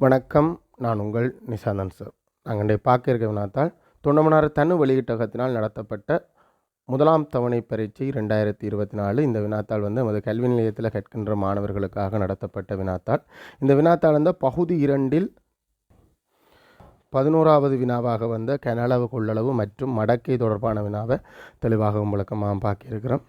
வணக்கம் நான் உங்கள் நிசாந்தன் சார். நாங்கள் இன்றைய பார்க்க இருக்க வினாத்தால் தொண்டமனார் தனு வெளியீட்டகத்தினால் நடத்தப்பட்ட முதலாம் தவணை பரீட்சை ரெண்டாயிரத்தி இருபத்தி நாலு. இந்த வினாத்தாள் வந்து நமது கல்வி நிலையத்தில் கற்கின்ற மாணவர்களுக்காக நடத்தப்பட்ட வினாத்தாள். இந்த வினாத்தாள் வந்து பகுதி இரண்டில் பதினோராவது வினாவாக வந்த கனளவு கொள்ளளவு மற்றும் மடக்கை தொடர்பான வினாவை தெளிவாக உங்களுக்கு நாம் பார்க்கிருக்கிறோம்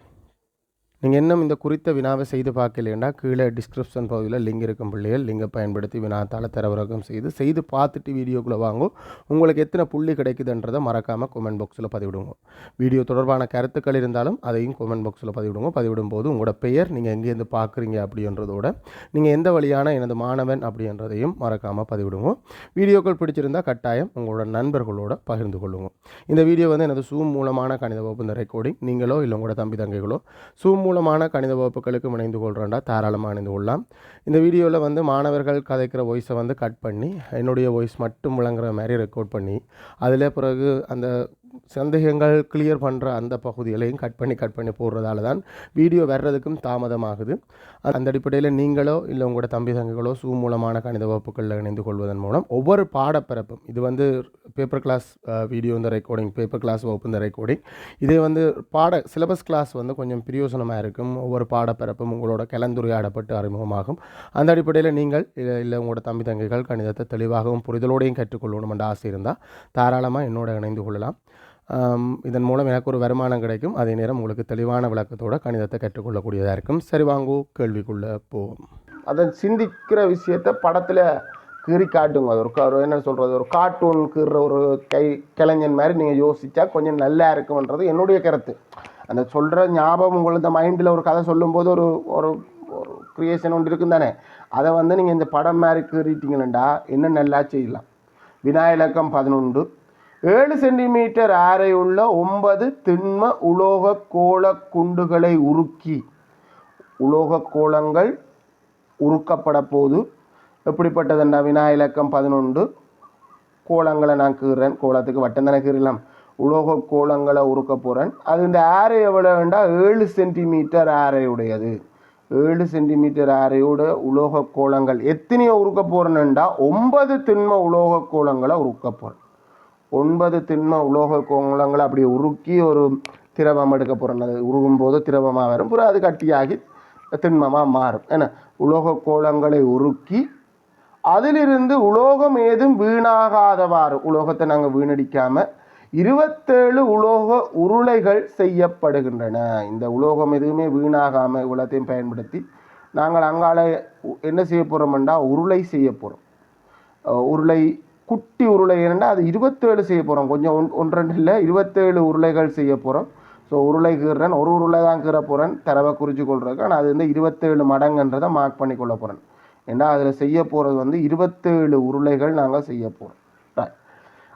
நீங்கள் இன்னும் இந்த குறித்த வினாவை செய்து பார்க்கலைன்னா கீழே டிஸ்கிரிப்ஷன் பகுதியில் லிங்க் இருக்கும் பிள்ளைகள். லிங்கை பயன்படுத்தி வினாத்தால் தரவிறக்கம் செய்து செய்து பார்த்துட்டு வீடியோக்குள்ளே வாங்கும் உங்களுக்கு எத்தனை புள்ளி கிடைக்குதுன்றதை மறக்காமல் கொமெண்ட் பாக்ஸில் பதிவிடுங்க. வீடியோ தொடர்பான கருத்துக்கள் இருந்தாலும் அதையும் கொமெண்ட் பாக்ஸில் பதிவிடுங்க. பதிவிடும் போது உங்களோட பெயர் நீங்கள் எங்கேருந்து பார்க்குறீங்க அப்படின்றதோட நீங்கள் எந்த வழியான எனது மாணவன் அப்படின்றதையும் மறக்காமல் பதிவிடுங்க. வீடியோக்கள் பிடிச்சிருந்தால் கட்டாயம் உங்களோட நண்பர்களோட பகிர்ந்து கொள்ளுங்க. இந்த வீடியோ வந்து எனது சூம் மூலமான கணித வகுப்பு இந்த ரெக்கார்டிங் நீங்களோ இல்லை உங்களோட தம்பி தங்கைகளோ சூம் மூலமான கணித வகுப்புகளுக்கு இணைந்து கொள்கிறோண்டா தாராளமாக இணைந்து கொள்ளலாம். இந்த வீடியோவில் வந்து மாணவர்கள் கதைக்கிற வாய்ஸை வந்து கட் பண்ணி என்னுடைய வாய்ஸ் மட்டும் விளங்குற மாதிரி ரெக்கார்ட் பண்ணி அதில் பிறகு அந்த சந்தேகங்கள் கிளியர் பண்ணுற அந்த பகுதிகளையும் கட் பண்ணி கட் பண்ணி போடுறதால தான் வீடியோ வர்றதுக்கும் தாமதமாகுது. அந்த அடிப்படையில் நீங்களோ இல்லை உங்களோட தம்பி தங்கைகளோ சூ மூலமான கணித வகுப்புகளில் இணைந்து கொள்வதன் மூலம் ஒவ்வொரு பாடப்பிறப்பும் இது வந்து பேப்பர் கிளாஸ் வீடியோ இந்த ரெக்கார்டிங் பேப்பர் கிளாஸ் வகுப்பு இந்த ரெக்கார்டிங் இதே வந்து பாட சிலபஸ் கிளாஸ் வந்து கொஞ்சம் பிரயோசனமாக இருக்கும். ஒவ்வொரு பாடப்பிறப்பும் உங்களோட கலந்துரையாடப்பட்டு அறிமுகமாகும். அந்த அடிப்படையில் நீங்கள் இல்லை இல்லை உங்களோட தம்பி தங்கைகள் கணிதத்தை தெளிவாகவும் புரிதலோடையும் கற்றுக்கொள்ளணும் என்ற ஆசை இருந்தால் தாராளமாக என்னோட இணைந்து கொள்ளலாம். இதன் மூலம் எனக்கு ஒரு வருமானம் கிடைக்கும். அதே நேரம் உங்களுக்கு தெளிவான விளக்கத்தோட கணிதத்தை கற்றுக்கொள்ளக்கூடியதாக இருக்கும். சரி வாங்கோ கேள்விக்குள்ளே போவோம். அதை சிந்திக்கிற விஷயத்தை படத்தில் கீறி காட்டுங்க. அது ஒரு என்ன சொல்கிறது ஒரு கார்ட்டூன் கீற ஒரு கை கிளைஞன் மாதிரி நீங்கள் யோசித்தா கொஞ்சம் நல்லா இருக்கும்ன்றது என்னுடைய கருத்து. அந்த சொல்கிற ஞாபகம் உங்களுக்கு இந்த மைண்டில் ஒரு கதை சொல்லும்போது ஒரு ஒரு ஒரு க்ரியேஷன் ஒன்று இருக்கும் தானே? அதை வந்து நீங்கள் இந்த படம் மாதிரி கீறிட்டீங்கன்னா இன்னும் நல்லா செய்யலாம். வினாயிலக்கம் பதினொன்று. ஏழு சென்டிமீட்டர் ஆரையுள்ள ஒன்பது திண்ம உலோக கோள குண்டுகளை உருக்கி உலோக கோளங்கள் உருக்கப்பட போது எப்படிப்பட்டதுண்டா வினா இலக்கம் பதினொன்று. கோலங்களை நான் கீறேன். கோலத்துக்கு வட்டம் தானே கீறலாம். உலோக கோலங்களை உருக்க போகிறேன் அது இந்த ஆரை எவ்வளோ வேண்டாம் ஏழு சென்டிமீட்டர் ஆரையுடையது. ஏழு சென்டிமீட்டர் ஆரையோட உலோக கோலங்கள் எத்தனையோ உருக்க போகிறேன்னுண்டா ஒன்பது திண்ம உலோக கோலங்களை உருக்க போகிறேன் ஒன்பது திண்ம உலோக கோலங்களை அப்படி உருக்கி ஒரு திரவம் எடுக்க போகிறேன் அது உருகும் போது திரவமாக வரும். பிறகு அது கட்டியாகி திண்மமாக மாறும். என்ன? உலோக கோலங்களை உருக்கி அதிலிருந்து உலோகம் ஏதும் வீணாகாதவாறு உலோகத்தை நாங்கள் வீணடிக்காமல் இருபத்தேழு உலோக உருளைகள் செய்யப்படுகின்றன. இந்த உலோகம் எதுவுமே வீணாகாமல் இவ்வளோத்தையும் பயன்படுத்தி நாங்கள் அங்கால என்ன செய்ய போகிறோம்டா உருளை செய்ய போகிறோம் உருளை குட்டி உருளை என்னன்னா அது இருபத்தேழு செய்ய போகிறோம் கொஞ்சம் ஒன் ஒன்றரை இல்லை இருபத்தேழு உருளைகள் செய்ய போகிறோம் ஸோ உருளை கீறன் ஒரு உருளை தான் கீற போகிறேன் தரவை குறித்து கொள்றதுக்கு. ஆனால் அது வந்து இருபத்தேழு மடங்குன்றதை மார்க் பண்ணி கொள்ள போகிறேன் ஏன்னா அதில் செய்ய போகிறது வந்து இருபத்தேழு உருளைகள் நாங்கள் செய்ய போகிறோம்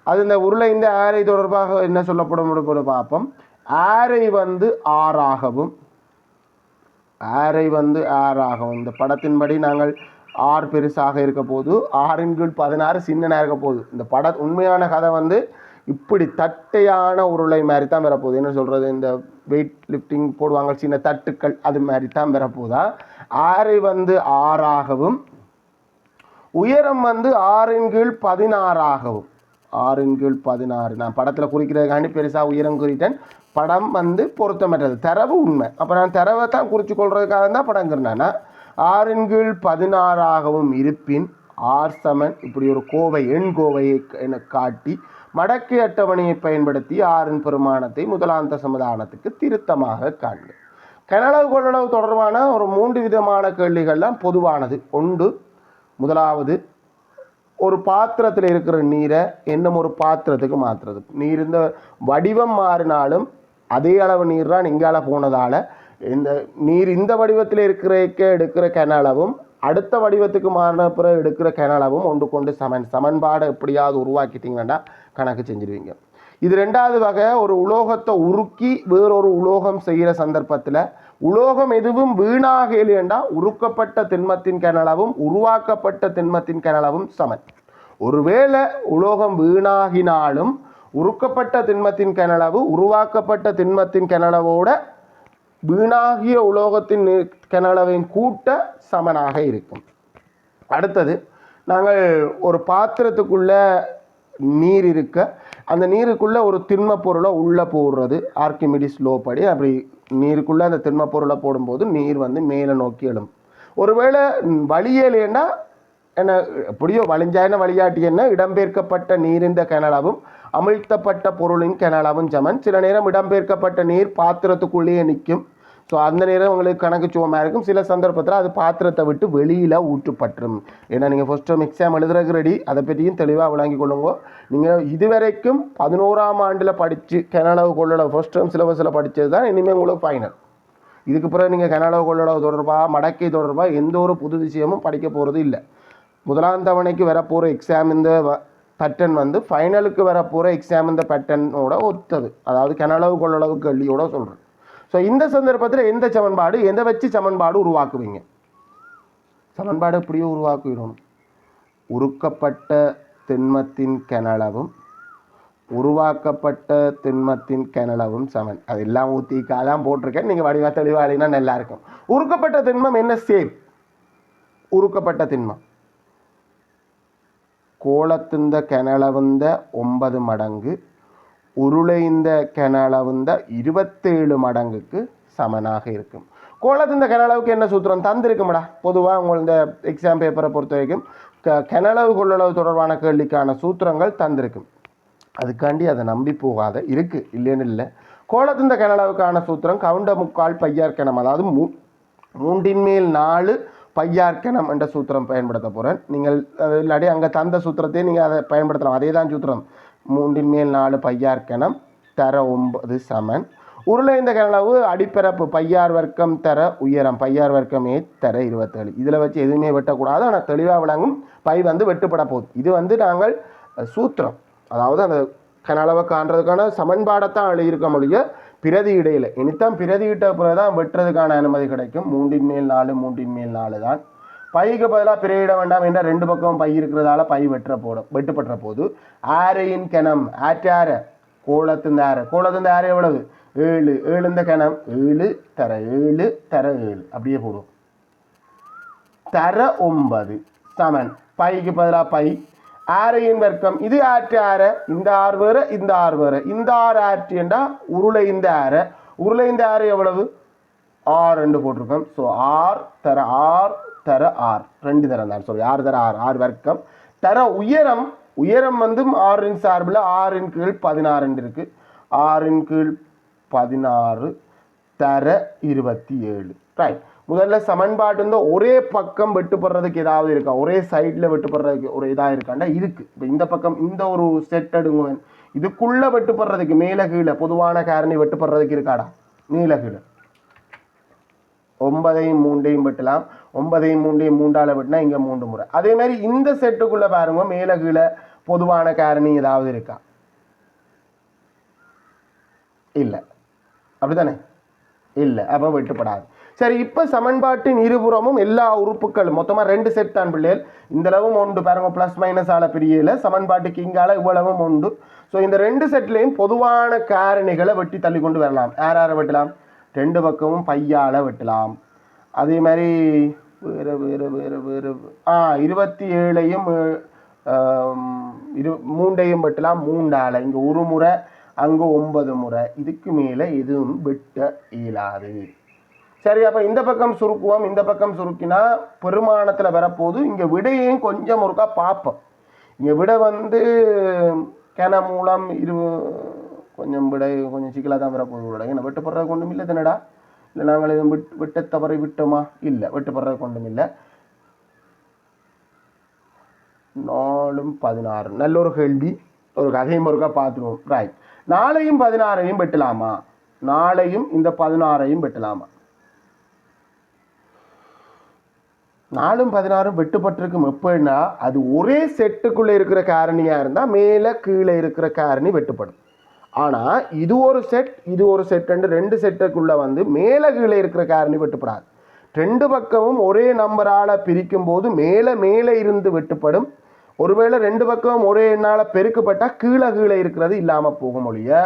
அது இந்த உருளை இந்த ஆரை தொடர்பாக என்ன சொல்லப்படும் பார்ப்போம். ஆரை வந்து ஆறாகவும் ஆரை வந்து ஆறாகவும். இந்த படத்தின்படி நாங்கள் ஆறு பெருசாக இருக்க போது ஆறின் கீழ் பதினாறு சின்னனாக இருக்க போகுது இந்த பட உண்மையான கதை வந்து இப்படி தட்டையான உருளை மாதிரி தான் வரப்போகுது. என்ன சொல்கிறது இந்த வெயிட் லிஃப்டிங் போடுவாங்க சின்ன தட்டுக்கள் அது மாதிரி தான் வரப்போதா ஆறை வந்து ஆறாகவும் உயரம் வந்து ஆறின் கீழ் பதினாறாகவும். ஆறின் கீழ் பதினாறு. நான் படத்தில் குறிக்கிறதுக்காண்டி பெருசாக உயரம் குறித்தேன். படம் வந்து பொருத்தமற்றது. தரவு உண்மை. அப்போ நான் தரவை தான் குறித்து கொள்றதுக்காக தான் படங்கிறேன்னா ஆறின் கீழ் பதினாறாகவும் இருப்பின் ஆர் சமன் இப்படி ஒரு கோவை எண் கோவையை என காட்டி மடக்கை அட்டவணையை பயன்படுத்தி ஆறின் பெருமானத்தை முதலாந்த சமதானத்துக்கு திருத்தமாக காண்க. கனளவு கொள்ளளவு தொடர்பான ஒரு மூன்று விதமான கேள்விகள்லாம் பொதுவானது. ஒன்று முதலாவது ஒரு பாத்திரத்தில் இருக்கிற நீரை இன்னும் ஒரு பாத்திரத்துக்கு மாற்றுறது நீர் இந்த வடிவம் மாறினாலும் அதே அளவு நீர் தான் இங்கால போனதால் இந்த நீர் இந்த வடிவத்தில் இருக்கிறக்க எடுக்கிற கனளவும் அடுத்த வடிவத்துக்கு மாறின பிறகு எடுக்கிற கனளவும் ஒன்று கொண்டு சமன். சமன்பாடை எப்படியாவது உருவாக்கிட்டீங்கன்னா கணக்கு செஞ்சிருவீங்க. இது ரெண்டாவது வகை ஒரு உலோகத்தை உருக்கி வேறொரு உலோகம் செய்கிற சந்தர்ப்பத்தில் உலோகம் எதுவும் வீணாக இல்லையண்டா உருக்கப்பட்ட திண்மத்தின் கனளவும் உருவாக்கப்பட்ட திண்மத்தின் கனளவும் சமன். ஒருவேளை உலோகம் வீணாகினாலும் உருக்கப்பட்ட திண்மத்தின் கனளவு உருவாக்கப்பட்ட திண்மத்தின் கனளவோட வீணாகிய உலோகத்தின் நி- கனளவின் கூட்ட சமனாக இருக்கும். அடுத்தது நாங்கள் ஒரு பாத்திரத்துக்குள்ள நீர் இருக்க அந்த நீருக்குள்ளே ஒரு திண்ம பொருளை உள்ளே போடுறது ஆர்கிமிடிஸ் லோ படி அப்படி நீருக்குள்ளே அந்த திண்ம பொருளை போடும்போது நீர் வந்து மேலே நோக்கி எழும். ஒருவேளை வழியே இல்லைன்னா என்ன எப்படியோ வழிஞ்சாயின வழியாட்டி என்ன இடம்பெயர்க்கப்பட்ட நீரிந்த கிணலாவும் அமிழ்த்தப்பட்ட பொருளின் கிணலாவும் சமன் சில நேரம் இடம்பெயர்க்கப்பட்ட நீர் பாத்திரத்துக்குள்ளேயே நிற்கும். ஸோ அந்த நேரம் உங்களுக்கு கணக்கு சுவமாக இருக்கும். சில சந்தர்ப்பத்தில் அது பாத்திரத்தை விட்டு வெளியில் ஊற்றுப்பட்டுரும் ஏன்னா நீங்கள் ஃபஸ்ட் டைம் எக்ஸாம் எழுதுறதுக்கு ரெடி அதை பற்றியும் தெளிவாக விளங்கி கொள்ளுங்க. நீங்கள் இதுவரைக்கும் பதினோராம் ஆண்டில் படித்து கனடவு கொள்ளளவு ஃபஸ்ட் டைம் சிலபஸில் படித்தது தான் இனிமேல் உங்களுக்கு ஃபைனல் இதுக்கு பிறகு நீங்கள் கனடவு கொள்ளளவு தொடர்பாக மடக்கை தொடர்பாக எந்த ஒரு புது விஷயமும் படிக்க போகிறது இல்லை. முதலாம் தவணைக்கு வரப்போகிற எக்ஸாம் இந்த பேட்டர்ன் வந்து ஃபைனலுக்கு வரப்போகிற எக்ஸாம் இந்த பேட்டர்னோட ஒத்தது. அதாவது கனளவு கொள்ளளவு கேள்வியோட சொல்கிறேன் ஸோ இந்த சந்தர்ப்பத்தில் எந்த சமன்பாடு எதை வச்சு சமன்பாடு உருவாக்குவீங்க? சமன்பாடு எப்படியோ உருவாக்கிடணும். உருக்கப்பட்ட திண்மத்தின் கனளவும் உருவாக்கப்பட்ட திண்மத்தின் கனளவும் சமன். அதெல்லாம் ஊற்றிக்காக தான் போட்டிருக்கேன். நீங்கள் வடிவா தெளிவாளினா நல்லா இருக்கும். உருக்கப்பட்ட திண்மம் என்ன சேம் உருக்கப்பட்ட திண்மம். கோலத்திந்த கிணளவுந்த ஒன்பது மடங்கு உருளைந்த கிணளவுந்த இருபத்தேழு மடங்குக்கு சமனாக இருக்கும். கோலத்திந்த கிணளவுக்கு என்ன சூத்திரம்? தந்திருக்குமடா. பொதுவாக உங்கள் இந்த எக்ஸாம் பேப்பரை பொறுத்த வரைக்கும் க கெனளவு கொள்ளளவு தொடர்பான கேள்விக்கான சூத்திரங்கள் தந்திருக்கும். அதுக்காண்டி அதை நம்பி போகாத இருக்குது இல்லைன்னு இல்லை. கோலத்திந்த கெனளவுக்கான சூத்திரம் கவுண்ட முக்கால் பையார் கிணம் அதாவது மூ மூன்றின் மேல் நாலு பையார்க்கணம் என்ற சூத்திரம் பயன்படுத்த போகிறேன் நீங்கள் அது இல்லாட்டி அங்கே தந்த சூத்திரத்தையே நீங்கள் அதை பயன்படுத்தலாம். அதே தான் சூத்திரம். மூன்றின் மேல் நாலு பையார்க்கணம் தர ஒன்பது சமன். உருளை இந்த கனளவு அடிப்பரப்பு பையார் வர்க்கம் தர உயரம். பையார் வர்க்கமே தர இருபத்தேழு. இதில் வச்சு எதுவுமே வெட்டக்கூடாது. ஆனால் தெளிவாக விளங்கும். பை வந்து வெட்டுப்பட போகுது. இது வந்து நாங்கள் சூத்திரம். அதாவது அந்த கனளவை காண்றதுக்கான சமன்பாடைத்தான் எழுதியிருக்க மொழிய பிரதி இடையில. இனித்தான் பிரதியிட்ட பிறகு தான் வெட்டுறதுக்கான அனுமதி கிடைக்கும். மூன்றின் மேல் நாலு மூன்றின் மேல் நாலு தான் பைக்கு பதிலாக பிறையிட வேண்டாம் என்ற ரெண்டு பக்கம் பை இருக்கிறதால பை வெட்டுற போடும் வெட்டுப்பட்ட போது ஆரையின் கிணம் ஆற்றார கோலத்தின் ஆர கோலத்தின் ஆர எவ்வளவு? ஏழு. ஏழு இந்த கிணம் ஏழு தர ஏழு தர ஏழு. அப்படியே போடும். தர ஒன்பது. சமன். பைக்கு பதிலாக பை ஆரையின் வர்க்கம்? இது ஆற்று ஆற இந்த ஆறு வேற இந்த ஆறு வேற. இந்த ஆறு ஆற்று என்றா உருளை இந்த ஆற. உருளை இந்த ஆறு எவ்வளவு? ஆர் ரெண்டு போட்டிருக்கோம். ஸோ ஆர் தர ஆர் தர ஆர். ரெண்டு தரம் தான். சாரி ஆறு தர ஆறு. ஆறு வர்க்கம். தர உயரம் உயரம் வந்து ஆறின் சார்பில் ஆறின் கீழ் பதினாறு இருக்கு. ஆறின் கீழ் பதினாறு தர இருபத்தி ஏழு. ரைட் முதல்ல சமன்பாட்டு வந்து ஒரே பக்கம் வெட்டுப்படுறதுக்கு ஏதாவது இருக்கா? ஒரே சைடில் வெட்டுப்படுறதுக்கு ஒரு இதாக இருக்காண்டா? இதுக்கு இப்போ இந்த பக்கம் இந்த ஒரு செட் எடுங்க இதுக்குள்ளே வெட்டுப்படுறதுக்கு மேலே கீழே பொதுவான காரணி வெட்டுப்படுறதுக்கு இருக்காடா? மேலே கீழே. ஒன்பதையும் மூண்டையும் வெட்டலாம். ஒன்பதையும் மூண்டையும் மூண்டால் வெட்டினா இங்கே மூன்று முறை. அதே மாதிரி இந்த செட்டுக்குள்ளே பாருங்க மேலே கீழே பொதுவான காரணி ஏதாவது இருக்கா? இல்லை. அப்படிதானே இல்லை. அப்போ வெட்டுப்படாது. சரி இப்போ சமன்பாட்டின் இருபுறமும் எல்லா உறுப்புகளும் மொத்தமாக ரெண்டு செட் தான் பிள்ளைகள் இந்த அளவும் உண்டு பாருங்க ப்ளஸ் மைனஸ் ஆல பிரியல. சமன்பாட்டுக்கு இங்கால இவ்வளவும் உண்டு. ஸோ இந்த ரெண்டு செட்லேயும் பொதுவான காரணிகளை வெட்டி தள்ளி கொண்டு வரலாம். யார் யாரை வெட்டலாம்? ரெண்டு பக்கமும் பையால் வெட்டலாம். அதே மாதிரி வேறு வேறு வேறு வேறு ஆ இருபத்தி ஏழையும் இரு மூண்டையும் வெட்டலாம். மூண்டால இங்கே ஒரு முறை அங்கே ஒன்பது முறை. இதுக்கு மேலே எதுவும் வெட்ட இயலாது. சரி அப்போ இந்த பக்கம் சுருக்குவோம் இந்த பக்கம் சுருக்கினா பெருமானத்தில் வரப்போது இங்கே விடையும் கொஞ்சம் ஒருக்கா பார்ப்போம். இங்கே விடை வந்து கிண மூலம் இரு கொஞ்சம் விடை கொஞ்சம் சிக்கலாக தான் வரப்போகுது விடை ஏன்னா வெட்டுப்படுறது கொண்டும் இல்லை தானடா? இல்லை நாங்கள் எதுவும் விட் விட்ட தவறை விட்டோமா? இல்லை வெட்டுப்படுறது கொண்டும் இல்லை. நாலும் பதினாறு நல்ல ஒரு கேள்வி. ஒரு கதையும் ஒருக்கா பார்த்துருவோம் ரைட் நாளையும் பதினாறையும் வெட்டலாமா? நாளையும் இந்த பதினாறையும் வெட்டலாமா? நாலும் பதினாறும் வெட்டுப்பட்டிருக்கும். எப்படின்னா அது ஒரே செட்டுக்குள்ளே இருக்கிற காரணியாக இருந்தால் மேலே கீழே இருக்கிற காரணி வெட்டுப்படும். ஆனால் இது ஒரு செட் இது ஒரு செட்டுன்னு ரெண்டு செட்டுக்குள்ளே வந்து மேலே கீழே இருக்கிற காரணி வெட்டுப்படாது. ரெண்டு பக்கமும் ஒரே நம்பரால் பிரிக்கும் போது மேலே மேலே இருந்து வெட்டுப்படும். ஒருவேளை ரெண்டு பக்கமும் ஒரே எண்ணால் பெருக்கப்பட்டால் கீழே கீழே இருக்கிறது இல்லாமல் போகும் ஒழிய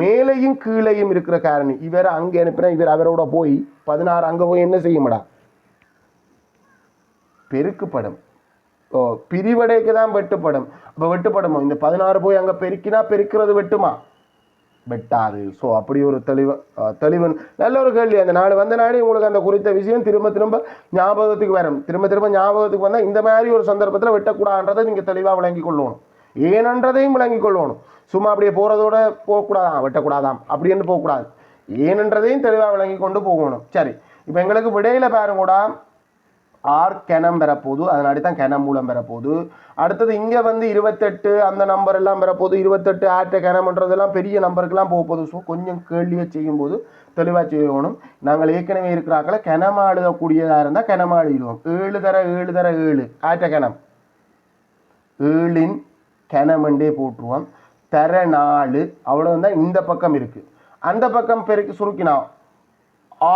மேலேயும் கீழேயும் இருக்கிற காரணி இவர் அங்கே அனுப்பினா இவர் அவரோட போய் பதினாறு அங்கே போய் என்ன செய்யுமடா? பெருக்குப்படும். ஓ பிரிவடைக்கு தான் வெட்டுப்படும். அப்போ வெட்டுப்படுமோ? இந்த பதினாறு போய் அங்கே பெருக்கினா பெருக்கிறது வெட்டுமா? வெட்டாது. ஸோ அப்படி ஒரு தெளிவு தெளிவன். நல்ல ஒரு கேள்வி. அந்த நாள் வந்த நாளே உங்களுக்கு அந்த குறித்த விஷயம் திரும்ப திரும்ப ஞாபகத்துக்கு வரும். திரும்ப திரும்ப ஞாபகத்துக்கு வந்தால் இந்த மாதிரி ஒரு சந்தர்ப்பத்தில் வெட்டக்கூடாதுன்றதை நீங்கள் தெளிவாக விளங்கி கொள்ளணும். ஏனன்றதையும் விளங்கி கொள்ளணும். சும்மா அப்படியே போகிறதோட போகக்கூடாதாம் வெட்டக்கூடாதாம். அப்படின்னு போகக்கூடாது. ஏனன்றதையும் தெளிவாக விளங்கி கொண்டு போகணும். சரி. இப்போ எங்களுக்கு விடையில் பாருங்க கூட ஆர் கெனம் பெறப்போகுது. அதனாடி தான் கெனம் மூலம் பெறப்போகுது. அடுத்தது இங்கே வந்து இருபத்தெட்டு அந்த நம்பர் எல்லாம் பெறப்போகுது. இருபத்தெட்டு ஆட்ட கெனம்ன்றதெல்லாம் பெரிய நம்பருக்கெல்லாம் போக போகுது. ஸோ கொஞ்சம் கேள்வியை செய்யும்போது தெளிவாக செய்யணும். நாங்கள் ஏற்கனவே இருக்கிறாக்களை கெனமா எழுதக்கூடியதாக இருந்தால் கெனமா எழுதுவோம். ஏழு தர ஏழு. தர ஏழு ஆட்ட கெனம் ஏழின் கெனமண்டே போட்டுருவோம் தர நாலு. அவ்வளோ தான் இந்த பக்கம் இருக்குது அந்த பக்கம் பெருக்கி சுருக்கினா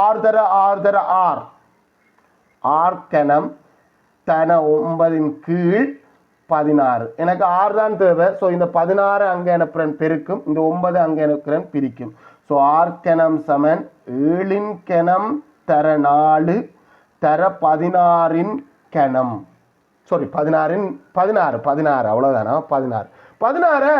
ஆறு தர ஆறு தர ஆர் ஆர்கனம் தன ஒன்பதின் கீழ் பதினாறு. எனக்கு ஆறு தான் தேவை. ஸோ இந்த பதினாறு அங்கே அனுப்புறேன் பெருக்கும் இந்த ஒன்பது அங்கே அனுப்புறேன் பிரிக்கும். ஸோ ஆர்கனம் சமன் ஏழின் கெனம் தர நாலு தர பதினாறின் கெனம் சாரி பதினாறின் பதினாறு பதினாறு அவ்வளோதானா பதினாறு. பதினாறு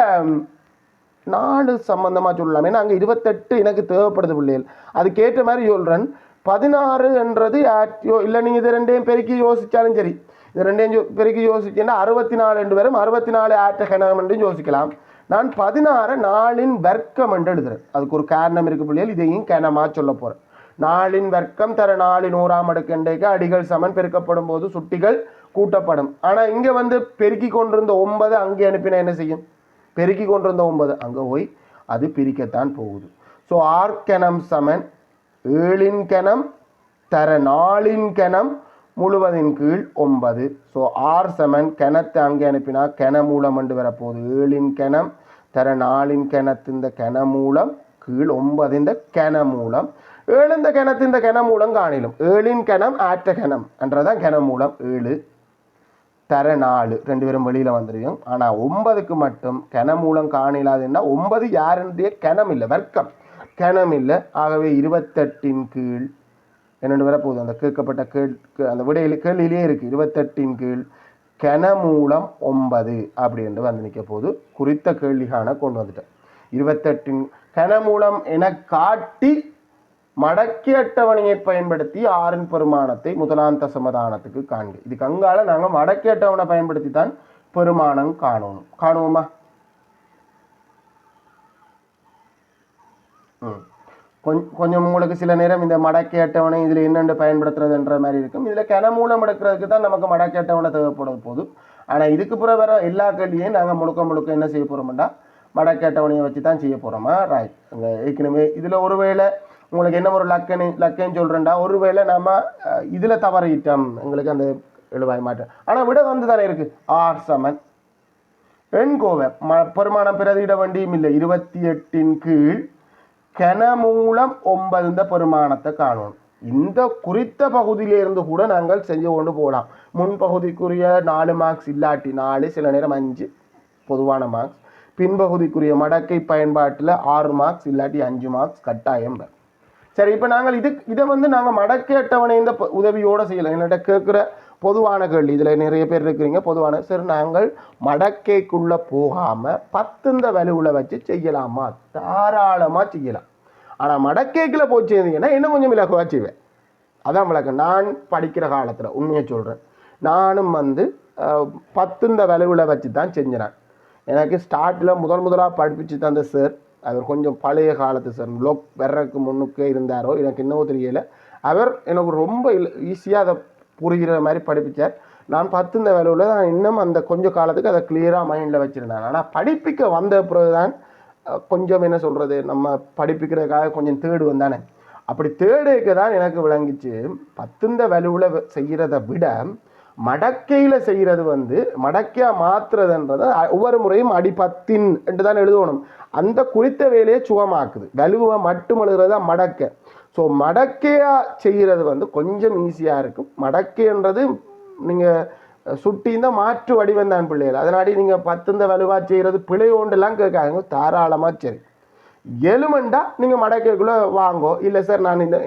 நாலு சம்மந்தமாக சொல்லலாம். ஏன்னா அங்கே இருபத்தெட்டு எனக்கு தேவைப்படுது பிள்ளைகள். அதுக்கேற்ற மாதிரி சொல்கிறேன் பதினாறு என்றது ஆக்டியோ இல்லை நீங்கள் இது ரெண்டையும் பெருக்கி யோசித்தாலும் சரி. இது ரெண்டையும் பெருக்கி யோசிச்சேன்னா அறுபத்தி நாலு என்று வரும் அறுபத்தி நாலு ஆட்ட கணகம் என்று யோசிக்கலாம். நான் பதினாறு நாளின் வர்க்கம் என்று எழுதுறேன். அதுக்கு ஒரு காரணம் இருக்கு பிள்ளைகள் இதையும் கணமாக சொல்ல போகிறேன் நாளின் வர்க்கம் தர நாளின் நூறாம் அடுக்கண்டைக்கு அடிகள் சமன் பெருக்கப்படும் போது சுட்டிகள் கூட்டப்படும். ஆனால் இங்கே வந்து பெருக்கி கொண்டிருந்த ஒன்பது அங்கே அனுப்பினா என்ன செய்யும்? பெருக்கி கொண்டிருந்த ஒன்பது அங்கே போய் அது பிரிக்கத்தான் போகுது. ஸோ ஆர்கெனம் சமன் ஏழின் கணம் தர நாளின் கணம் முழுவதின் கீழ் ஒன்பது. ஸோ ஆர் செமன் கிணத்தை அங்கே அனுப்பினா கென மூலம் என்று வரப்போகுது. ஏழின் கிணம் தர நாளின் கிணத்திந்த கென மூலம் கீழ் ஒன்பது இந்த கென மூலம் ஏழுந்த கிணத்திந்த கென மூலம் காணிலும். ஏழின் கிணம் ஆற்ற கிணம் என்றதான் கென மூலம் ஏழு தர நாலு. ரெண்டு பேரும் வெளியில் வந்துடும் ஆனால் ஒன்பதுக்கு மட்டும் கென மூலம் காணிலாதுன்னா ஒன்பது யாருடைய கிணம் இல்லை வர்க்கம். கெனம் இல்லை. ஆகவே இருபத்தெட்டின் கீழ் என்னென்னு வர அந்த கேட்கப்பட்ட கேள் அந்த விடையில கேள்வியிலே இருக்குது இருபத்தெட்டின் கீழ் கென மூலம் ஒன்பது அப்படின்ட்டு வந்து நிற்க போது குறித்த கேள்விகான கொண்டு வந்துட்டேன். இருபத்தெட்டின் கென மூலம் என காட்டி மடக்கி அட்டவணையை பயன்படுத்தி ஆறின் பெருமானத்தை முதலாந்த சமதானத்துக்கு காண்க. இதுக்கு அங்கால நாங்கள் மடக்கி அட்டவணை பயன்படுத்தி தான் பெருமானம் காணணும் காணுவோமா? கொஞ்சம் கொஞ்சம் உங்களுக்கு சில நேரம் இந்த மடக்கை அட்டவணை இதில் என்னென்று பயன்படுத்துறதுன்ற மாதிரி இருக்கும். இதில் கிண மூலம் எடுக்கிறதுக்கு தான் நமக்கு மடக்கை அட்டவணை தேவைப்படும் போதும் ஆனால் இதுக்கு பிற வர எல்லா கேள்வியும் நாங்கள் முழுக்க முழுக்க என்ன செய்ய போகிறோம்டா மடக்கை அட்டவணையை வச்சு தான் செய்ய போகிறோமா ரைட் அங்கே ஏற்கனவே இதில் ஒருவேளை உங்களுக்கு என்ன ஒரு லக்கன்னு லக்கன்னு சொல்கிறேன்டா ஒருவேளை நம்ம இதில் தவறிட்டோம். எங்களுக்கு அந்த எழுவாய் மாட்டோம் ஆனால் விட வந்து தானே இருக்குது ஆர் சமன். எண்கோவை ம பெருமானம் பிரதியிட வேண்டியும் இல்லை. இருபத்தி எட்டின் கீழ் கனமூலம் ஒன்பது இந்த பெருமானத்தை காணணும். இந்த குறித்த பகுதியிலிருந்து கூட நாங்கள் செஞ்சு கொண்டு போகலாம். முன்பகுதிக்குரிய நாலு மார்க்ஸ் இல்லாட்டி நாலு சில நேரம் அஞ்சு பொதுவான மார்க்ஸ் பின்பகுதிக்குரிய மடக்கை பயன்பாட்டில் ஆறு மார்க்ஸ் இல்லாட்டி அஞ்சு மார்க்ஸ் கட்டாயம். சரி இப்போ நாங்கள் இது இதை வந்து நாங்கள் மடக்கை அட்டவணை இந்த உதவியோடு செய்யலை செய்யலாம். என்னட்ட கேட்குற பொதுவான கேள்வி இதில் நிறைய பேர் இருக்கிறீங்க பொதுவான சரி நாங்கள் மடக்கைக்குள்ளே போகாமல் பத்துந்த வலுவில் வச்சு செய்யலாமா? தாராளமாக செய்யலாம். ஆனால் மடக்கேக்கில் போய் செய்தீங்கன்னா இன்னும் கொஞ்சம் இலகுவாக செய்வேன். அதான் விளக்கம். நான் படிக்கிற காலத்தில் உண்மையை சொல்கிறேன் நானும் வந்து பத்துந்த வலுவில் வச்சு தான் செஞ்சேன். எனக்கு ஸ்டார்ட்டில் முதல் முதலாக படிப்பிச்சு தந்த சார் அவர் கொஞ்சம் பழைய காலத்து சார் லோக் வர்றதுக்கு முன்னுக்கே இருந்தாரோ எனக்கு இன்னமும் தெரியலை. அவர் எனக்கு ரொம்ப ஈஸியாக அதை புரிகிற மாதிரி படிப்பிச்சார். நான் பத்துந்த வேலையில் தான் இன்னும் அந்த கொஞ்சம் காலத்துக்கு அதை கிளியராக மைண்டில் வச்சுருந்தேன் ஆனால் படிப்பிக்க வந்த பிறகு தான் கொஞ்சம் என்ன சொல்கிறது நம்ம படிப்பிக்கிறதுக்காக கொஞ்சம் தேடு வந்தானே அப்படி தேடுக்கு தான் எனக்கு விளங்கிச்சு. பத்துந்த வலுவில் செய்கிறத விட மடக்கையில் செய்கிறது வந்து மடக்கையாக மாற்றுறதுன்றது ஒவ்வொரு முறையும் அடி பத்தின் என்று தான் எழுதணும். அந்த குறித்த வேலையை சுகமாக்குது. வலுவை மட்டும் எழுதுறது தான் மடக்கை. ஸோ மடக்கையாக செய்கிறது வந்து கொஞ்சம் ஈஸியாக இருக்கும். மடக்கைன்றது நீங்கள் சுட்டிந்த மாற்று வடிவம் தான் பிள்ளைகள். அதனாடி நீங்கள் பத்துந்த வலுவாக செய்கிறது பிழையோண்டுலாம் கேட்காங்க தாராளமாக சரி எலுமெண்டா நீங்கள் மடக்கைக்குள்ளே வாங்கோ. இல்லை சார் நான் இந்த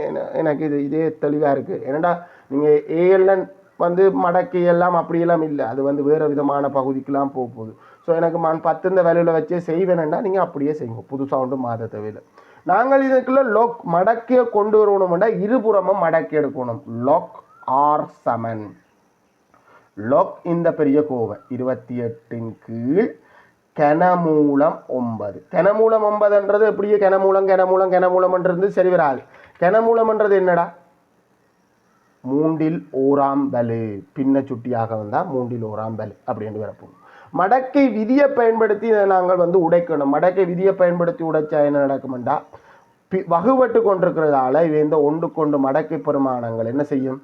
எனக்கு இது இதே தெளிவாக இருக்குது என்னடா நீங்கள் ஏஎல்என் வந்து மடக்கை எல்லாம் அப்படியெல்லாம் இல்லை. அது வந்து வேறு விதமான பகுதிக்கெலாம் போக போகுது. ஸோ எனக்கு மண் பத்து இந்த வேலையில் வச்சே செய்வேனேண்டா நீங்கள் அப்படியே செய்யுங்க. புதுசாக ஒன்றும் மாத தேவையில்லை. நாங்கள் இதுக்குள்ள லொக் மடக்கிய கொண்டு வரணும்னா இருபுறமும் மடக்கி எடுக்கணும். லொக் ஆர் சமன் லொக் இந்த பெரிய கோவை. இருபத்தி எட்டின் கீழ் கனமூலம் ஒன்பது. கனமூலம் ஒன்பதுன்றது எப்படியே கனமூலம் கனமூலம் கனமூலம்ன்றது சரி வராது. கனமூலம்ன்றது என்னடா? மூண்டில் ஓராம் பலு. பின்ன சுட்டியாக வந்தால் மூண்டில் ஓராம் பலு. அப்படின்னு வரப்போம் மடக்கை விதியை பயன்படுத்தி இதை நாங்கள் வந்து உடைக்கணும். மடக்கை விதியை பயன்படுத்தி உடைச்சா என்ன நடக்கும்டா? பி வகுபட்டு கொண்டிருக்கிறதால இவை இந்த ஒன்று கொண்டு மடக்கை பெருமானங்கள் என்ன செய்யும்?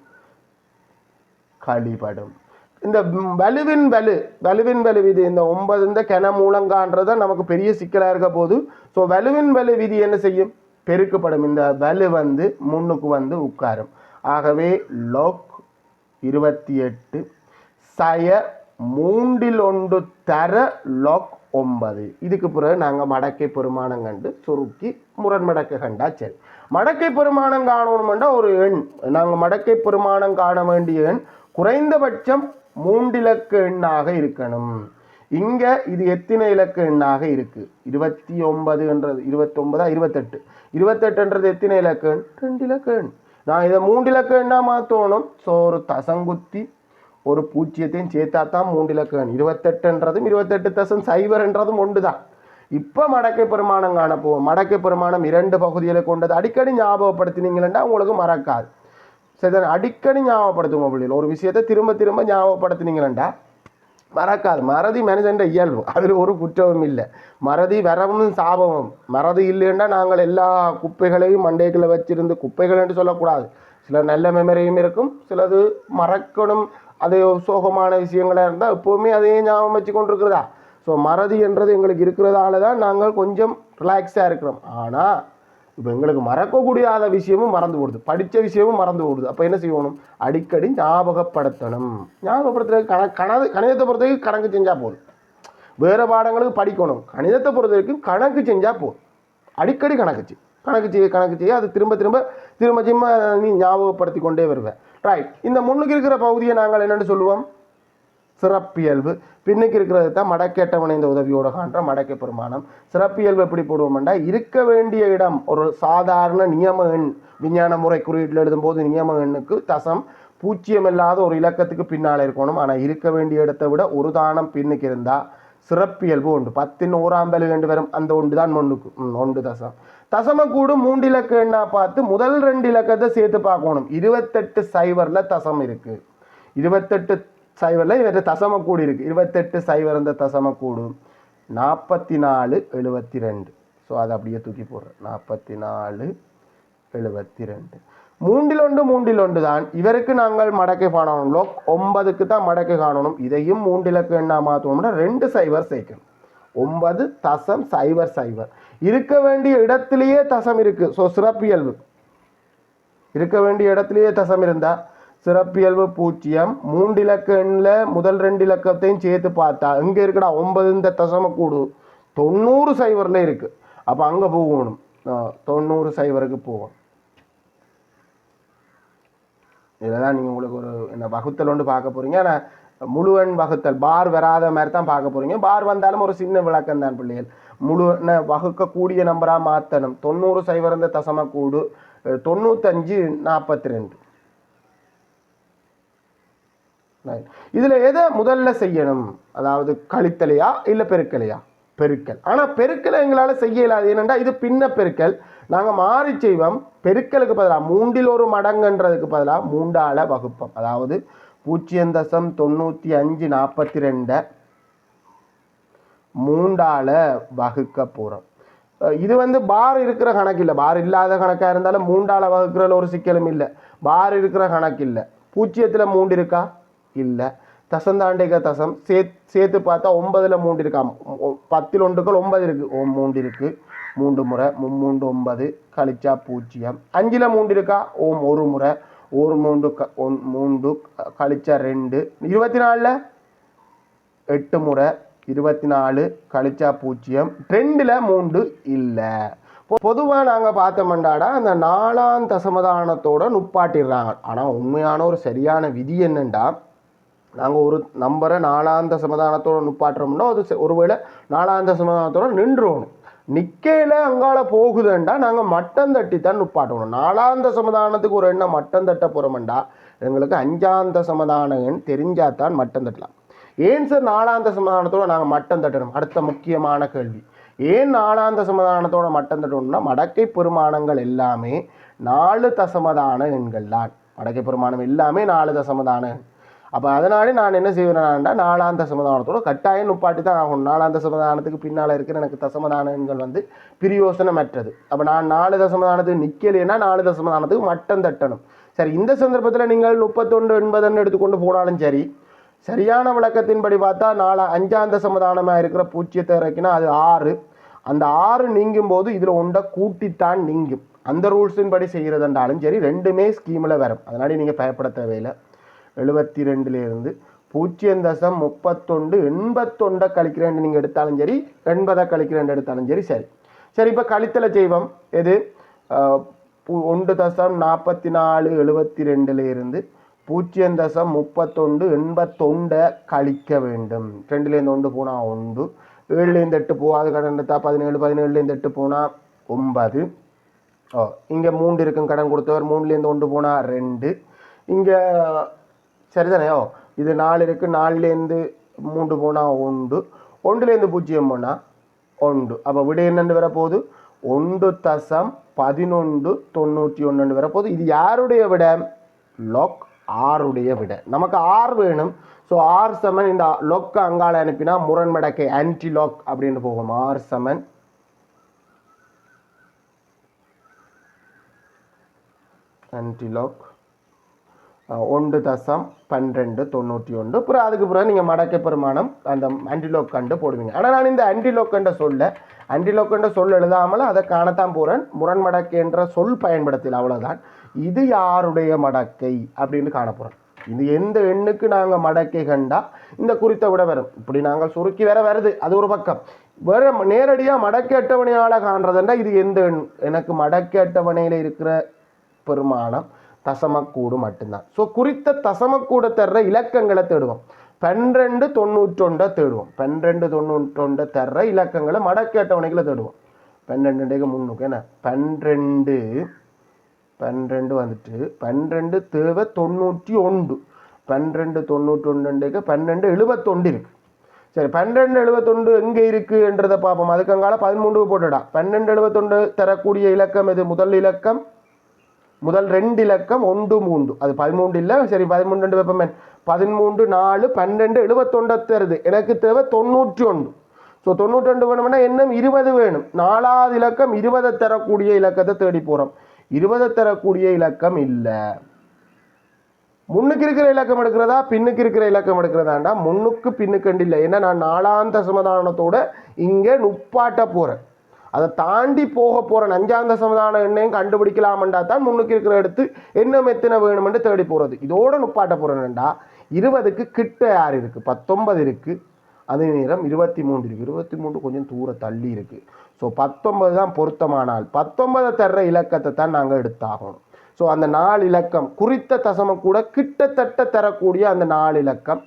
கழிபடும் இந்த வலுவின் வலு வலுவின் வலு விதி இந்த ஒன்பது இந்த கென மூலங்கான்றதை நமக்கு பெரிய சிக்கலாக இருக்க போது ஸோ வலுவின் வலு விதி என்ன செய்யும்? பெருக்கப்படும். இந்த வலு வந்து முன்னுக்கு வந்து உட்காரும். ஆகவே லோக் இருபத்தி எட்டு சய மூன்றில் ஒன்று தர லோக் ஒன்பது. இதுக்கு பிறகு நாங்கள் மடக்கை பெருமானம் கண்டு சுருக்கி முரண் மடக்கை கண்டா சரி. மடக்கை பெருமானம் காணணும்னா ஒரு எண். நாங்கள் மடக்கை பெருமானம் காண வேண்டிய எண் குறைந்தபட்சம் மூன்றிலக்க எண்ணாக இருக்கணும். இங்கே இது எத்தனை இலக்கு எண்ணாக இருக்குது இருபத்தி ஒன்பதுன்றது இருபத்தொன்பதா? இருபத்தெட்டு. இருபத்தெட்டுன்றது எத்தனை இலக்கு எண்? ரெண்டு இலக்கு எண். நான் இதை மூன்று இலக்க எண்ணாக மாற்றணும் ஸோ ஒரு தசங்குத்தி ஒரு பூஜ்ஜியத்தையும் சேர்த்தா தான் மூன்று இலக்க இருபத்தெட்டுன்றதும் இருபத்தெட்டு தசம் சைபர்ன்றதும் ஒன்று தான் இப்போ மடக்கை பெருமானம் காண போவோம் மடக்கை பெருமானம் இரண்டு பகுதிகளை கொண்டது. அடிக்கடி ஞாபகப்படுத்தினீங்களா உங்களுக்கு மறக்காது. சரி அடிக்கடி ஞாபகப்படுத்துங்க பிள்ளைகள். ஒரு விஷயத்தை திரும்ப திரும்ப ஞாபகப்படுத்தினீங்களா மறக்காது. மறதி மனிதன்ற இயல்பு. அதில் ஒரு குற்றமும் இல்லை. மறதி வரவும் சாபமும். மறதி இல்லைன்னா நாங்கள் எல்லா குப்பைகளையும் மண்டைகளை வச்சிருந்து குப்பைகள் என்று சொல்லக்கூடாது. சில நல்ல மெமரியும் இருக்கும். சிலது மறக்கணும். அது சோகமான விஷயங்களாக இருந்தால் எப்போவுமே அதையே ஞாபகம் வச்சு கொண்டிருக்கிறதா ஸோ மறதி என்றது எங்களுக்கு இருக்கிறதால தான் நாங்கள் கொஞ்சம் ரிலாக்ஸாக இருக்கிறோம். ஆனால் இப்போ எங்களுக்கு மறக்கக்கூடியாத விஷயமும் மறந்து போடுது. படித்த விஷயமும் மறந்து போடுது. அப்போ என்ன செய்யணும்? அடிக்கடி ஞாபகப்படுத்தணும். ஞாபகப்படுத்துறதுக்கு கண கணது கணிதத்தை பொறுத்த வரைக்கும் கணக்கு செஞ்சால் போதும். வேறு பாடங்களுக்கு படிக்கணும். கணிதத்தை பொறுத்த வரைக்கும் கணக்கு செஞ்சால் போதும். அடிக்கடி கணக்கு செய். கணக்கு செய்ய கணக்கு செய்ய அது திரும்ப திரும்ப திரும்ப திரும்ப நீ ஞாபகப்படுத்தி கொண்டே வருவேன் ரைட் இந்த முன்னுக்கு இருக்கிற பகுதியை நாங்கள் என்னென்னு சொல்லுவோம்? சிறப்பியல்பு. பின்னுக்கு இருக்கிறது தான் மடக்கேட்டவனை இந்த உதவியோட காண்ற மடக்கை பெருமானம். சிறப்பியல்பு எப்படி போடுவோம்னா இருக்க வேண்டிய இடம் ஒரு சாதாரண நியம எண் விஞ்ஞான முறை குறியீட்டில் எழுதும்போது நியம எண்ணுக்கு தசம் பூச்சியம் இல்லாத ஒரு இலக்கத்துக்கு பின்னால் இருக்கணும். ஆனால் இருக்க வேண்டிய இடத்தை விட ஒரு தானம் பின்னுக்கு இருந்தால் சிறப்பியல்பு உண்டு. பத்தின் ஓராம் பலு என்று வரும் அந்த ஒன்று தான் ஒன்றுக்கு ஒன்று தசம். தசம கூடு மூன்று இலக்கு எண்ணா பார்த்து முதல் ரெண்டு இலக்கத்தை சேர்த்து பார்க்கணும். இருபத்தெட்டு சைவரில் தசம் இருக்குது இருபத்தெட்டு சைவரில் இவற்றை தசம கூடு இருக்குது இருபத்தெட்டு சைவர் இந்த தசம கூடு நாற்பத்தி நாலு எழுபத்தி ரெண்டு. ஸோ அதை அப்படியே தூக்கி போடுறேன். நாற்பத்தி நாலு எழுபத்தி ரெண்டு. மூன்றில் ஒன்று ஒன்று தான் இவருக்கு நாங்கள் மடக்கை காணணும் லோக் ஒன்பதுக்கு தான் மடக்கை காணணும். இதையும் மூன்றிலக்கு என்ன மாற்றணும்னா ரெண்டு சைவர் சேர்க்கணும். ஒன்பது தசம் சைவர் சைவர். இருக்க வேண்டிய இடத்திலேயே தசம் இருக்கு. ஸோ சிறப்பியல்பு இருக்க வேண்டிய இடத்திலேயே தசம் இருந்தால் சிறப்பியல்பு பூஜ்ஜியம். மூன்று எண்ணில் முதல் ரெண்டு இலக்கத்தையும் சேர்த்து பார்த்தா எங்கே இருக்குடா ஒன்பது இந்த தசம கூடு. தொண்ணூறு சைவரில் இருக்குது அப்போ அங்கே போகணும். தொண்ணூறு சைவருக்கு போகணும். இதில் தான் நீங்கள் உங்களுக்கு ஒரு என்ன வகுத்தல் ஒன்று பார்க்க போகிறீங்க ஆனால் முழுவன் வகுத்தல் பார் வராத மாதிரி தான் பார்க்க போகிறீங்க பார் வந்தாலும் ஒரு சின்ன விளக்கம் தான் பிள்ளைகள். முழு வகுக்கக்கூடிய நம்பராக மாற்றணும் தொண்ணூறு சைவர் இந்த தசம கூடு தொண்ணூத்தஞ்சு நாற்பத்தி ரெண்டு இதில் எதை முதல்ல செய்யணும்? அதாவது கழித்தலையா இல்லை பெருக்கலையா? பெருக்கல். ஆனால் பெருக்கலை எங்களால் செய்ய இயலாது. ஏனென்றா இது பின்ன பெருக்கல். நாங்கள் மாறி செய்வோம். பெருக்கலுக்கு பதிலாக மூன்றில் ஒரு மடங்குன்றதுக்கு பதிலாக மூண்டால வகுப்போம். அதாவது பூஜ்ஜியம் தசம் தொண்ணூற்றி அஞ்சு நாற்பத்தி ரெண்டை மூண்டால வகுக்க போகிறோம் இது வந்து பார் இருக்கிற கணக்கு இல்லை. பார் இல்லாத கணக்காக இருந்தாலும் மூண்டால வகுக்கிறதுல ஒரு சிக்கலும் இல்லை. பார் இருக்கிற கணக்கு இல்லை. பூஜ்ஜியத்தில் மூண்டு இருக்கா? இல்லை. தசம் தசம். சே சேர்த்து பார்த்தா ஒன்பதில் மூண்டு இருக்கா? பத்தில் ஒன்றுக்கள் ஒன்பது இருக்குது ஓ மூண்டு இருக்குது மூன்று முறை மும்மூண்டு ஒன்பது கழிச்சா பூஜ்ஜியம். அஞ்சில் மூண்டு இருக்கா? ஓம் ஒரு முறை. ஒரு மூன்று க ஒன் மூன்று கழிச்சா ரெண்டு. இருபத்தி நாலில் எட்டு முறை. இருபத்தி நாலு கழிச்சா பூஜ்ஜியம். ரெண்டில் மூன்று இல்லை. பொதுவாக நாங்கள் பார்த்தோம்டாடா அந்த நாலாம் தசமதானத்தோட நுப்பாட்டிடுறாங்க. ஆனால் உண்மையான ஒரு சரியான விதி என்னென்னா நாங்கள் ஒரு நம்பரை நாலாந்த சமாதானத்தோட நுப்பாட்டுறோம்னா அது ஒருவேளை நாலாந்த சமதானத்தோட நின்றுவணும் நிக்கையில் அங்கால போகுதுண்டா நாங்கள் மட்டம் தட்டி தான் நுப்பாட்டணும். நாலாந்த சமதானத்துக்கு ஒரு எண்ணம் மட்டம் தட்ட போகிறோம்டா எங்களுக்கு அஞ்சாந்த சமாதான எண் மட்டம் தட்டலாம். ஏன் சார் நாலாந்த சமதானத்தோடு நாங்கள் மட்டம் தட்டணும்? அடுத்த முக்கியமான கேள்வி. ஏன் நாலாந்த சமதானத்தோட மட்டம் தட்டணும்னா மடக்கை பெருமானங்கள் எல்லாமே நாலு தசமதான எண்கள் தான் மடக்கை பெருமானம் எல்லாமே நாலு தசமதான எண். அப்போ அதனாலே நான் என்ன செய்வேனாண்டா நாலாந்த சமதானத்தோட கட்டாயம் நுப்பாட்டி தான் ஆகணும். நாலாந்த சமதானத்துக்கு பின்னால் இருக்கிற எனக்கு தசமதானங்கள் வந்து பிரியோசனமற்றது. அப்போ நான் நாலு தசமதானத்துக்கு நிற்கலைன்னா நாலு தசமதானத்துக்கு மட்டம் தட்டணும். சரி இந்த சந்தர்ப்பத்தில் நீங்கள் முப்பத்தொன்று எண்பதுன்னு எடுத்துக்கொண்டு போனாலும் சரி சரியான விளக்கத்தின்படி பார்த்தா நாலு அஞ்சாந்த சமதானமாக இருக்கிற பூச்சியத்தை இறக்கினா அது ஆறு. அந்த ஆறு நீங்கும் போது இதில் ஒன்றை கூட்டித்தான் நீங்கும். அந்த ரூல்ஸின் படி செய்கிறதுன்றாலும் சரி ரெண்டுமே ஸ்கீமில் வரும். அதனால நீங்கள் பயப்பட தேவையில்லை. எழுபத்தி ரெண்டுலேருந்து பூஜ்ஜியம் தசம் முப்பத்தொண்டு எண்பத்தொண்டை கழிக்கிறேன் நீங்கள் எடுத்தாலும் சரி எண்பதை கழிக்கிறேன் எடுத்தாலும் சரி சரி. சரி இப்போ கழித்தல செய்வோம் எது? ஒன்று தசம் நாற்பத்தி நாலு எழுபத்தி ரெண்டுலேருந்து பூஜ்ஜியம் தசம் முப்பத்தொண்டு எண்பத்தொண்டை கழிக்க வேண்டும். ரெண்டுலேருந்து ஒன்று போனால் ஒன்று ஏழுலேருந்து எட்டு போகாது கடன் எடுத்தால் பதினேழு பதினேழுலேருந்து எட்டு போனால் ஒன்பது. ஓ இங்கே மூன்று இருக்கும் கடன் கொடுத்தவர் மூணுலேருந்து ஒன்று போனால் ரெண்டு. இங்கே சரிதானே? இது நாலு இருக்குது நாலுலேருந்து மூன்று போனால் ஒன்று ஒன்றுலேருந்து பூஜ்ஜியம் போனால் ஒன்று. அப்போ விட என்னென்று வரப்போகுது? ஒன்று தசம் பதினொன்று தொண்ணூற்றி ஒன்று வரப்போகுது. இது யாருடைய விட? லொக் ஆறுடைய விட. நமக்கு ஆர் வேணும். ஸோ ஆர் சமன் இந்த லொக் அங்கால அனுப்பினா முரண்மடக்கை ஆன்டி லாக் அப்படின்னு போகும். ஆர் சமன். ஆன்டிலாக் ஒன்று தசம் பன்னிரெண்டு தொண்ணூற்றி ஒன்று. அப்புறம் அதுக்கு பிறகு நீங்கள் மடக்கை பெருமானம் அந்த ஆன்டிலோக் கண்டு போடுவீங்க. ஆனால் நான் இந்த ஆன்டிலோக் கண்ட சொல்ல ஆன்டிலோக் கண்ட சொல் எழுதாமல் அதை காணத்தான் போகிறேன் முரண்மடக்கை என்ற சொல் பயன்படுத்தல அவ்வளோதான் இது யாருடைய மடக்கை அப்படின்னு காண போகிறோம் இது எந்த எண்ணுக்கு நாங்கள் மடக்கை கண்டா இந்த குறித்த விட வரும். இப்படி நாங்கள் சுருக்கி வேற வருது. அது ஒரு பக்கம். வேற நேரடியாக மடக்கை அட்டவணையால் காண்றதுன்னா இது எந்த எண்? எனக்கு மடக்கை அட்டவணையில் இருக்கிற பெருமானம் தசமக்கூடு மட்டும்தான். ஸோ குறித்த தசமக்கூட தர்ற இலக்கங்களை தேடுவோம். பன்னிரெண்டு தொண்ணூற்றொண்டை தேடுவோம். பன்னிரெண்டு தொண்ணூற்றொண்டை தர்ற இலக்கங்களை மடக்கேட்டவனைகளை தேடுவோம். பன்னெண்டு முன்னுக்கு என்ன? பன்னிரெண்டு பன்னிரெண்டு வந்துட்டு பன்னிரெண்டு தேவை தொண்ணூற்றி ஒன்று. பன்னிரெண்டு தொண்ணூற்றி ஒன்றுக்கு பன்னெண்டு எழுபத்தொண்டு இருக்குது சரி பன்னெண்டு எழுபத்தொண்டு எங்கே இருக்குன்றதை பார்ப்போம். அதுக்கு அங்கால பதிமூன்று போட்டுடா பன்னெண்டு எழுபத்தொண்டு தரக்கூடிய இலக்கம் இது முதல் இலக்கம் முதல் ரெண்டு இலக்கம் ஒன்று மூன்று. அது பதிமூன்று இல்லை சரி பதிமூன்று ரெண்டு வெப்பமேன் பதிமூன்று நாலு பன்னெண்டு எழுபத்தொண்டை தருது எனக்கு தேவை தொண்ணூற்றி ஒன்று. ஸோ தொண்ணூற்றி ரெண்டு வேணும்னா இன்னும் இருபது வேணும். நாலாவது இலக்கம் இருபதை தரக்கூடிய இலக்கத்தை தேடி போகிறோம் இருபதை தரக்கூடிய இலக்கம் இல்லை. முன்னுக்கு இருக்கிற இலக்கம் எடுக்கிறதா? பின்னுக்கு இருக்கிற இலக்கம் எடுக்கிறதாண்டா? முன்னுக்கு பின்னுக்கு இல்லை. ஏன்னா நான் நாலாந்த சமாதானத்தோட இங்கே நுப்பாட்ட போகிறேன் அதை தாண்டி போக போகிற நஞ்சாந்த சமதான எண்ணையும் கண்டுபிடிக்கலாமண்டா தான் முன்னுக்கு இருக்கிற எடுத்து என்ன எத்தனை வேணுமென்று தேடி போகிறது இதோட நுப்பாட்ட போகிறேன்டா இருபதுக்கு கிட்ட யார் இருக்குது பத்தொன்பது இருக்குது அதே நேரம் இருபத்தி மூன்று இருக்குது இருபத்தி மூன்று கொஞ்சம் தூர தள்ளி இருக்குது ஸோ பத்தொன்பது தான் பொருத்தமானால் பத்தொன்பதை தர்ற இலக்கத்தை தான் நாங்கள் எடுத்தாகணும். ஸோ அந்த நாலு இலக்கம் குறித்த தசமம் கூட கிட்டத்தட்ட தரக்கூடிய அந்த நாலு இலக்கம்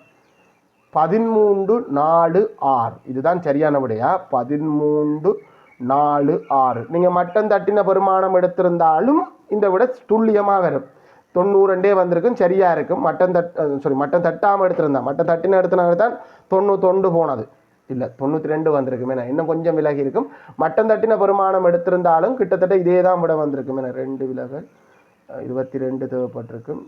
பதிமூன்று நாலு ஆறு. இதுதான் சரியான விடையா? பதிமூன்று நாலு ஆறு. நீங்கள் மட்டம் தட்டின பெருமானம் எடுத்திருந்தாலும் இந்த விட துல்லியமாக வரும் தொண்ணூறு ரெண்டே வந்திருக்கும் சரியாக இருக்கும். மட்டம் தட் சாரி மட்டம் தட்டாமல் எடுத்திருந்தா மட்டம் தட்டின எடுத்தனால தான் தொண்ணூத்தொண்டு போனது. இல்லை தொண்ணூற்றி ரெண்டு வந்திருக்கும் ஏன்னா இன்னும் கொஞ்சம் விலகி இருக்கும். மட்டம் தட்டின பெருமானம் எடுத்திருந்தாலும் கிட்டத்தட்ட இதே தான் விட வந்திருக்கும் ஏன்னா ரெண்டு விலகல் இருபத்தி ரெண்டு தேவைப்பட்டிருக்கும்.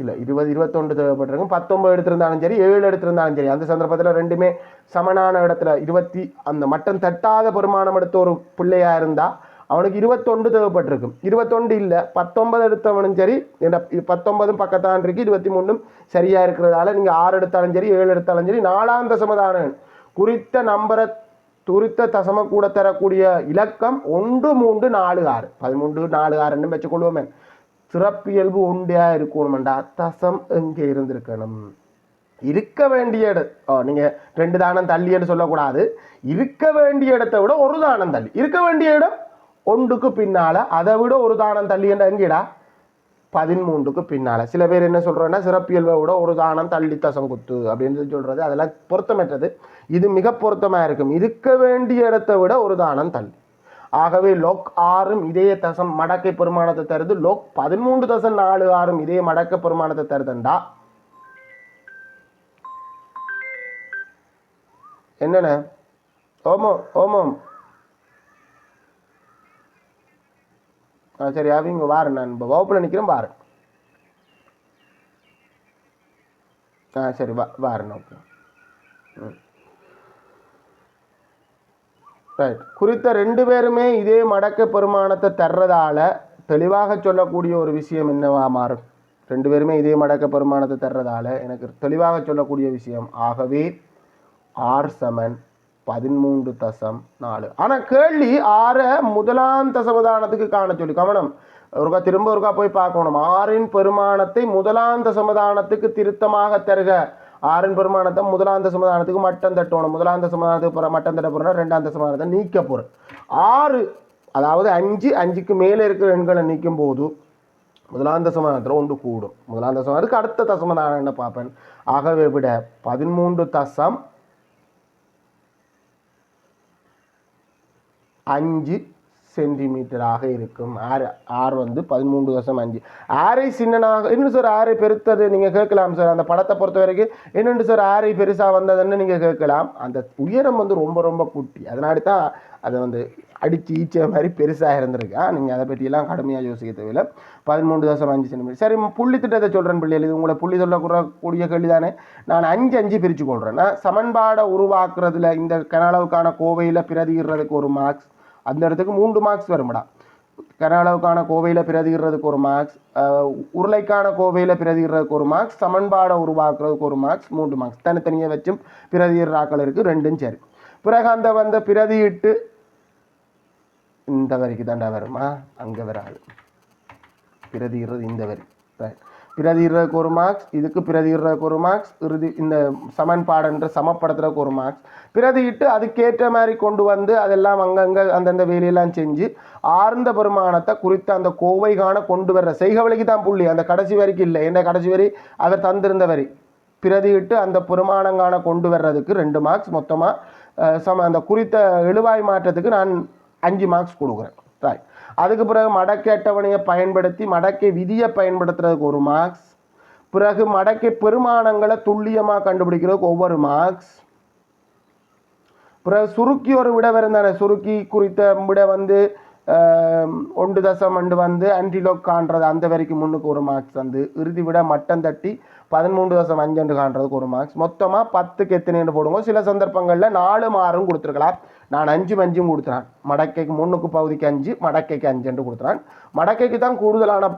இல்லை இருபது இருபத்தொன்று தேவைப்பட்டிருக்கும் பத்தொம்பது எடுத்திருந்தாலும் சரி ஏழு எடுத்திருந்தாலும் சரி அந்த சந்தர்ப்பத்தில் ரெண்டுமே சமனான இடத்துல இருபத்தி அந்த மட்டம் தட்டாத பெருமானம் எடுத்த ஒரு பிள்ளையாக இருந்தால் அவனுக்கு இருபத்தொன்று தேவைப்பட்டிருக்கும். இருபத்தொன்று இல்லை பத்தொன்பது எடுத்தவனும் சரி இந்த பத்தொன்பதும் பக்கத்தான் இருக்கு இருபத்தி மூணும் சரியாக இருக்கிறதால நீங்கள் ஆறு எடுத்தாலும் சரி ஏழு எடுத்தாலும் சரி நாலாம் தசமதான குறித்த நம்பரை துரித்த தசம கூட தரக்கூடிய இலக்கம் ஒன்று மூன்று நாலு ஆறு. பதிமூன்று நாலு ஆறுன்னு வச்சுக்கொள்வோமே. சிறப்பியல்பு உண்டையா இருக்கணுமெண்டா தசம் எங்கே இருந்திருக்கணும். இருக்க வேண்டிய இடம் ஓ நீங்கள் ரெண்டு தானம் தள்ளின்னு சொல்லக்கூடாது. இருக்க வேண்டிய இடத்தை விட ஒரு தானம் தள்ளி. இருக்க வேண்டிய இடம் ஒன்றுக்கு பின்னால் அதை விட ஒரு தானம் தள்ளி என்ற எங்கேடா? பதிமூன்றுக்கு பின்னால். சில பேர் என்ன சொல்கிறோன்னா சிறப்பியல்பை விட ஒரு தானம் தள்ளி தசம் குத்து அப்படின்னு சொல்கிறது அதெல்லாம் பொருத்தமற்றது. இது மிக பொருத்தமாக இருக்கும். இருக்க வேண்டிய இடத்தை விட ஒரு தானம் தள்ளி. ஆகவே லோக் ஆறும் இதே தசம் மடக்கை பெருமானத்தை தருது. லோக் பதிமூன்று தசம் நாலு ஆறும் இதே மடக்க பெருமானத்தை தருதுண்டா. என்னண்ணே ஓமோ ஓமம். ஆ சரி அவங்க வாரு நான் இப்போ வகுப்பில் நிற்கிறேன் பாரு ஆ சரி வா வாரேன் ஓகே ம். ரைட் குறித்த ரெண்டு பேருமே இதே மடக்க பெருமானத்தை தர்றதால தெளிவாக சொல்லக்கூடிய ஒரு விஷயம் என்னவா மாறும்? ரெண்டு பேருமே இதே மடக்க பெருமானத்தை தர்றதால எனக்கு தெளிவாக சொல்லக்கூடிய விஷயம். ஆகவே ஆர் சமன் பதிமூன்று தசம் நாலு. ஆனால் கேள்வி ஆறை முதலாம் தசமதானத்துக்கு காண சொல்லி. கவனம். ஒருக்கா திரும்ப ஒருக்கா போய் பார்க்கணும். ஆறின் பெருமானத்தை முதலாம் தசமதானத்துக்கு திருத்தமாக தருக. ஆறன் பெருமானத்தை முதலாந்த சமாதானத்துக்கு மட்டம் தட்டணும். முதலாந்த சமாதானத்துக்கு போகிற மட்டம் தட்ட போகிறோம் ரெண்டாந்த சமாதானத்தை நீக்க போகிறோம் ஆறு அதாவது அஞ்சு அஞ்சுக்கு மேலே இருக்கிற எண்களை நீக்கும் போது முதலாந்த சமாதானத்தில் ஒன்று கூடும். முதலாந்த சமாதானத்துக்கு அடுத்த தசமதானம் என்ன பார்ப்பேன்? ஆகவே விட பதிமூன்று தசம் அஞ்சு சென்டிமீட்டராக இருக்கும். ஆர் ஆர் வந்து பதிமூன்று தசம் அஞ்சு. ஆரை சின்னனாக இன்னும் சார் ஆரை பெருத்தது நீங்கள் கேட்கலாம் சார் அந்த படத்தை பொறுத்த வரைக்கும் என்னென்று சார் ஆரை பெருசாக வந்ததுன்னு நீங்கள் கேட்கலாம். அந்த உயரம் வந்து ரொம்ப ரொம்ப குட்டி. அதனால தான் அதை வந்து அடித்து ஈச்ச மாதிரி பெருசாக இருந்திருக்கா. நீங்கள் அதை பற்றியெல்லாம் கடுமையாக யோசிக்க தேவையில்லை. பதிமூன்று தசம் அஞ்சு சென்டிமீட்டர் சரி புள்ளி திட்டத்தை சொல்கிறேன் பிள்ளைகள். இது உங்களை புள்ளி சொல்லக்கூடிய கேள்வி தானே நான் அஞ்சு அஞ்சு பிரித்து கொள்கிறேன் நான் சமன்பாடை உருவாக்குறதுல இந்த கனளவுக்கான கோவையில் பிரதிகிறதுக்கு ஒரு மார்க்ஸ் அந்த இடத்துக்கு மூன்று மார்க்ஸ் வரும்டா. கனளவுக்கான கோவையில் பிரதிகிறதுக்கு ஒரு மார்க்ஸ் உருளைக்கான கோவையில் பிரதிகிறதுக்கு ஒரு மார்க்ஸ் சமன்பாடை உருவாக்குறதுக்கு ஒரு மார்க்ஸ் மூன்று மார்க்ஸ் தனித்தனியாக வச்சும் பிரதிகிறாக்கள் இருக்குது ரெண்டும் சரி. பிறகு அந்த வந்த பிரதியிட்டு இந்த வரைக்கு தாண்டா வருமா? அங்கே வராது. பிரதிகிறது இந்த வரி. பிரதிடுறதுக்கு ஒரு மார்க்ஸ் இதுக்கு பிரதிகிறதுக்கு ஒரு மார்க்ஸ் இறுதி இந்த சமன்பாடுன்ற சமப்படுத்துறதுக்கு ஒரு மார்க்ஸ் பிரதியிட்டு அதுக்கேற்ற மாதிரி கொண்டு வந்து அதெல்லாம் அங்கங்கே அந்தந்த வேலையெல்லாம் செஞ்சு ஆர்ந்த பெருமானத்தை குறித்த அந்த கோவை காண கொண்டு வர்ற செய்கவழிக்கு தான் புள்ளி. அந்த கடைசி வரைக்கும் இல்லை. என்ன கடைசி வரி? அவர் தந்திருந்த வரி. பிரதியிட்டு அந்த பெருமானங்கான கொண்டு வர்றதுக்கு ரெண்டு மார்க்ஸ் மொத்தமாக சம அந்த குறித்த எழுவாய் மாற்றத்துக்கு நான் அஞ்சு மார்க்ஸ் கொடுக்குறேன். ரைட் அதுக்கு பிறகு மடக்கை அட்டவணையை பயன்படுத்தி மடக்கை விதியை பயன்படுத்துறதுக்கு ஒரு மார்க்ஸ் பிறகு மடக்கை பெருமானங்களை துல்லியமாக கண்டுபிடிக்கிறதுக்கு ஒவ்வொரு மார்க்ஸ் பிறகு சுருக்கி ஒரு விட வருந்தானே சுருக்கி குறித்த விட வந்து ஒன்று தசம் அண்டு வந்து ஆன்டிலோக் காண்றது அந்த வரைக்கும் முன்னுக்கு ஒரு மார்க்ஸ் வந்து. இறுதி விட மட்டம் தட்டி பதிமூன்று தசம் அஞ்சு காண்றதுக்கு ஒரு மார்க்ஸ் மொத்தமாக பத்துக்கு எத்தனைன்னு போடுவோம் சில சந்தர்ப்பங்களில் நாலு மாறும் கொடுத்துருக்கலாம். நான் அஞ்சு அஞ்சும் கொடுத்துறான். மடக்கைக்கு முன்னுக்கு பகுதிக்கு அஞ்சு மடக்கைக்கு அஞ்சுன்னு கொடுத்துறான். மடக்கைக்கு தான் கூடுதலான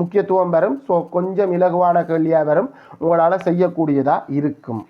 முக்கியத்துவம் வரும் ஸோ கொஞ்சம் இலகுவான கேள்வியாக வரும் உங்களால் செய்யக்கூடியதாக இருக்கும்.